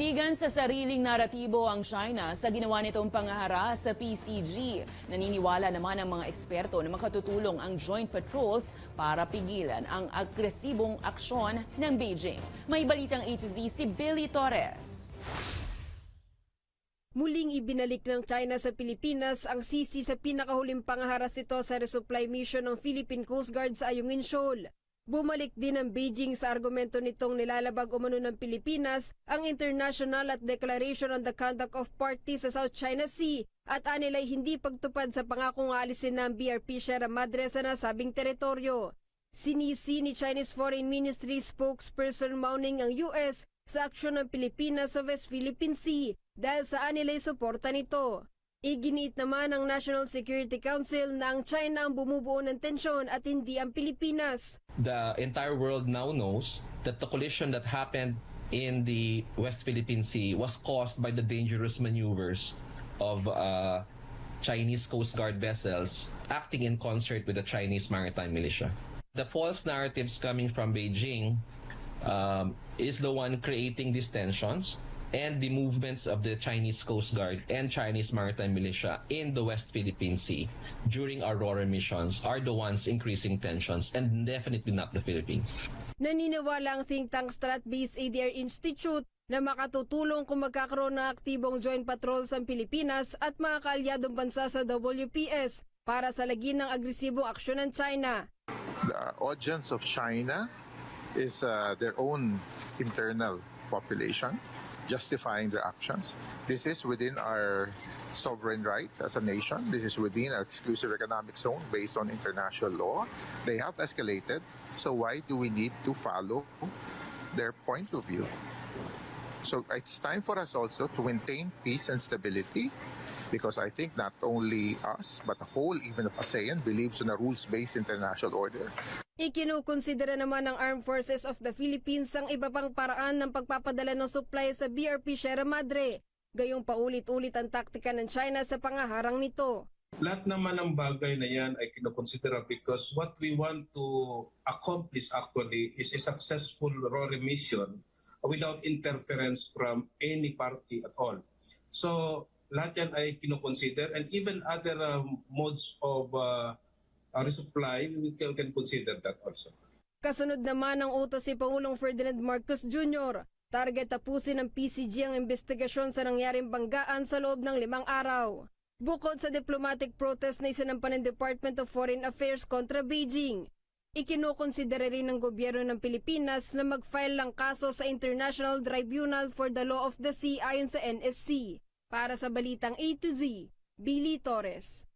Nanindigan sa sariling naratibo ang China sa ginawa nitong pangahara sa PCG. Naniniwala naman ang mga eksperto na makatutulong ang joint patrols para pigilan ang agresibong aksyon ng Beijing. May balitang A to Z si Billy Torres. Muling ibinalik ng China sa Pilipinas ang sisi sa pinakahuling pangaharas nito sa resupply mission ng Philippine Coast Guard sa Ayungin Shoal. Bumalik din ang Beijing sa argumento nitong nilalabag umano ng Pilipinas ang International at Declaration on the Conduct of Parties sa South China Sea at anilay hindi pagtupad sa pangakong alisin ng BRP Sierra Madre sa nasabing teritoryo. Sinisi ni Chinese Foreign Ministry spokesperson Mauning ang US sa aksyon ng Pilipinas sa West Philippine Sea dahil sa anilay suporta nito. Iginiit naman ng National Security Council na ang China ang bumubuo ng tensyon at hindi ang Pilipinas. the entire world now knows that the collision that happened in the West Philippine Sea was caused by the dangerous maneuvers of uh, Chinese Coast Guard vessels acting in concert with the Chinese maritime militia. The false narratives coming from Beijing um, is the one creating these tensions and the movements of the Chinese Coast Guard and Chinese maritime militia in the West Philippine Sea during Aurora missions are the ones increasing tensions and definitely not the Philippines. Naniniwala ang think tank Stratbase ADR Institute na makatutulong kung magkakaroon ng aktibong joint patrols ang Pilipinas at mga kaalyadong bansa sa WPS para sa lagin ng agresibong aksyon ng China. the audience of China is uh, their own internal population justifying their actions. This is within our sovereign rights as a nation. This is within our exclusive economic zone based on international law. They have escalated. So why do we need to follow their point of view? So it's time for us also to maintain peace and stability because I think not only us, but the whole even of ASEAN believes in a rules-based international order. Ikinukonsidera naman ng Armed Forces of the Philippines ang iba pang paraan ng pagpapadala ng supply sa BRP Sierra Madre. Gayong paulit-ulit ang taktika ng China sa pangaharang nito. lahat naman ng bagay na yan ay kinokonsidera because what we want to accomplish actually is a successful RORE mission without interference from any party at all. So lahat yan ay kinoconsider and even other um, modes of uh, uh, resupply, we can, can consider that also. Kasunod naman ng utos si Pangulong Ferdinand Marcos Jr. Target tapusin ng PCG ang investigasyon sa nangyaring banggaan sa loob ng limang araw. Bukod sa diplomatic protest na isinampan ng Department of Foreign Affairs kontra Beijing, ikinukonsidera rin ng gobyerno ng Pilipinas na mag-file ng kaso sa International Tribunal for the Law of the Sea ayon sa NSC. Para sa Balitang A to Z, Billy Torres.